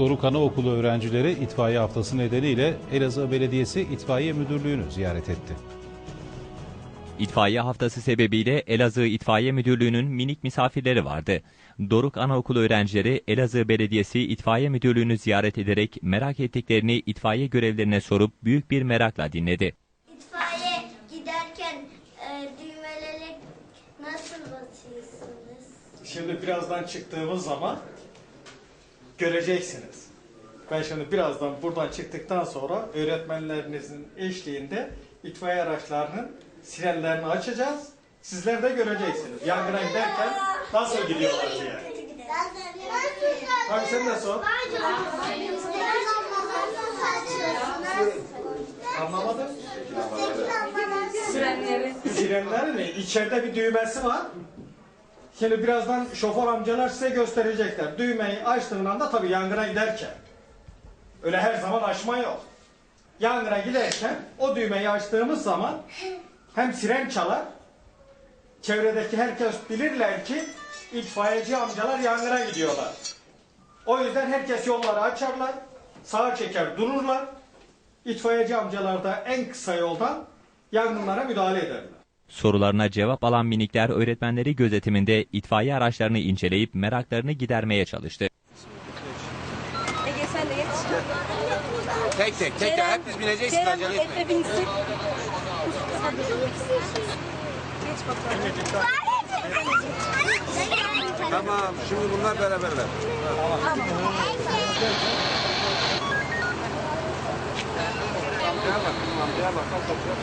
Doruk Anaokulu öğrencileri itfaiye haftası nedeniyle Elazığ Belediyesi İtfaiye Müdürlüğü'nü ziyaret etti. İtfaiye haftası sebebiyle Elazığ İtfaiye Müdürlüğü'nün minik misafirleri vardı. Doruk Anaokulu öğrencileri Elazığ Belediyesi İtfaiye Müdürlüğü'nü ziyaret ederek merak ettiklerini itfaiye görevlerine sorup büyük bir merakla dinledi. İtfaiye giderken e, düğmeleri nasıl basıyorsunuz? Şimdi birazdan çıktığımız zaman göreceksiniz. Ben şimdi birazdan buradan çıktıktan sonra öğretmenlerinizin eşliğinde itfaiye araçlarının sirenlerini açacağız. Sizler de göreceksiniz. Yangına giderken nasıl gidiyorlar diye. Abi sen de sor. Anlamadım. Sirenlerin mi? İçeride bir düğmesi var. Şimdi birazdan şoför amcalar size gösterecekler. Düğmeyi açtığın anda tabii yangına giderken. Öyle her zaman açma yok. Yangına giderken o düğmeyi açtığımız zaman hem siren çalar, çevredeki herkes bilirler ki itfaiyeci amcalar yangına gidiyorlar. O yüzden herkes yolları açarlar, sağa çeker dururlar. İtfaiyeci amcalar da en kısa yoldan yangınlara müdahale ederler. Sorularına cevap alan minikler öğretmenleri gözetiminde itfaiye araçlarını inceleyip meraklarını gidermeye çalıştı. Ege sen de geç. Tek tek tek tek hep biz bineceğiz Kerem acele etmeyin. Efe binsin. Sen de geç bakalım. Tamam şimdi bunlar beraberler. Amcaya bak, amcaya bak. Bak, bak, bak.